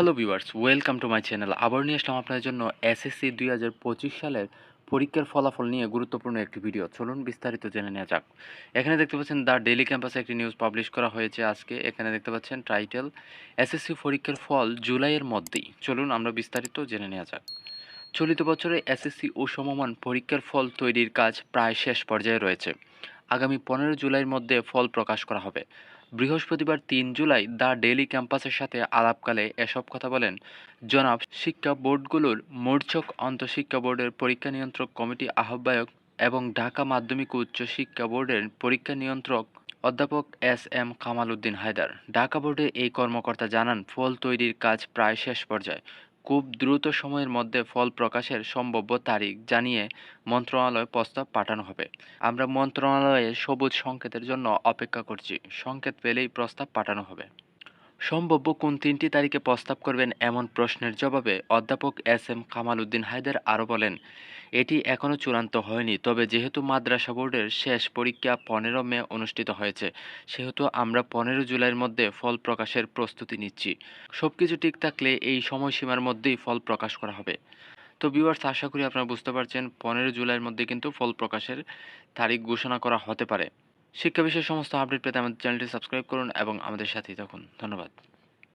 Hello viewers welcome to my channel আবার নিয়ে আসলাম আপনাদের জন্য এসএসসি দুই হাজার পঁচিশ সালের পরীক্ষার ফলাফল নিয়ে গুরুত্বপূর্ণ একটি ভিডিও চলুন বিস্তারিত জেনে নেওয়া যাক। এখানে দেখতে পাচ্ছেন দ্য ডেলি ক্যাম্পাসে একটি নিউজ পাবলিশ করা হয়েছে আজকে। এখানে দেখতে পাচ্ছেন টাইটেল এসএসসি পরীক্ষার ফল জুলাইয়ের মধ্যেই। চলুন আমরা বিস্তারিত জেনে নেওয়া যাক। চলিত বছরে এসএসসি ও সমমান পরীক্ষার ফল তৈরির কাজ প্রায় শেষ পর্যায়ে রয়েছে। আগামী পনেরো জুলাইয়ের মধ্যে ফল প্রকাশ করা হবে। বৃহস্পতিবার তিন জুলাই দ্য ডেইলি ক্যাম্পাসের সাথে আলাপকালে এসব কথা বলেন জনাব শিক্ষা বোর্ডগুলোর মূর্ছক অন্তঃশিক্ষা বোর্ডের পরীক্ষা নিয়ন্ত্রক কমিটি আহ্বায়ক এবং ঢাকা মাধ্যমিক উচ্চ শিক্ষা বোর্ডের পরীক্ষা নিয়ন্ত্রক অধ্যাপক এস এম কামাল উদ্দিন হায়দার। ঢাকা বোর্ডে এই কর্মকর্তা জানান, ফল তৈরির কাজ প্রায় শেষ পর্যায়ে। খুব দ্রুত সময়ের মধ্যে ফল প্রকাশের সম্ভাব্য তারিখ জানিয়ে মন্ত্রণালয় প্রস্তাব পাঠানো হবে। আমরা মন্ত্রণালয়ে সবুজ সংকেতের জন্য অপেক্ষা করছি। সংকেত পেলেই প্রস্তাব পাঠানো হবে। সম্ভাব্য কোন তিনটি তারিখে প্রস্তাব করবেন এমন প্রশ্নের জবাবে অধ্যাপক এস এম কামাল উদ্দিন হায়দার আরও বলেন, এটি এখনও চূড়ান্ত হয়নি, তবে যেহেতু মাদ্রাসা বোর্ডের শেষ পরীক্ষা পনেরো মে অনুষ্ঠিত হয়েছে, সেহেতু আমরা পনেরো জুলাইয়ের মধ্যে ফল প্রকাশের প্রস্তুতি নিচ্ছি। সব কিছু ঠিক থাকলে এই সময়সীমার মধ্যেই ফল প্রকাশ করা হবে। তো ভিউয়ার্স আশা করি আপনারা বুঝতে পারছেন, পনেরো জুলাইয়ের মধ্যে কিন্তু ফল প্রকাশের তারিখ ঘোষণা করা হতে পারে। শিক্ষা বিষয়ে সমস্ত আপডেট পেতে আমাদের চ্যানেলটি সাবস্ক্রাইব করুন এবং আমাদের সাথেই থাকুন। ধন্যবাদ।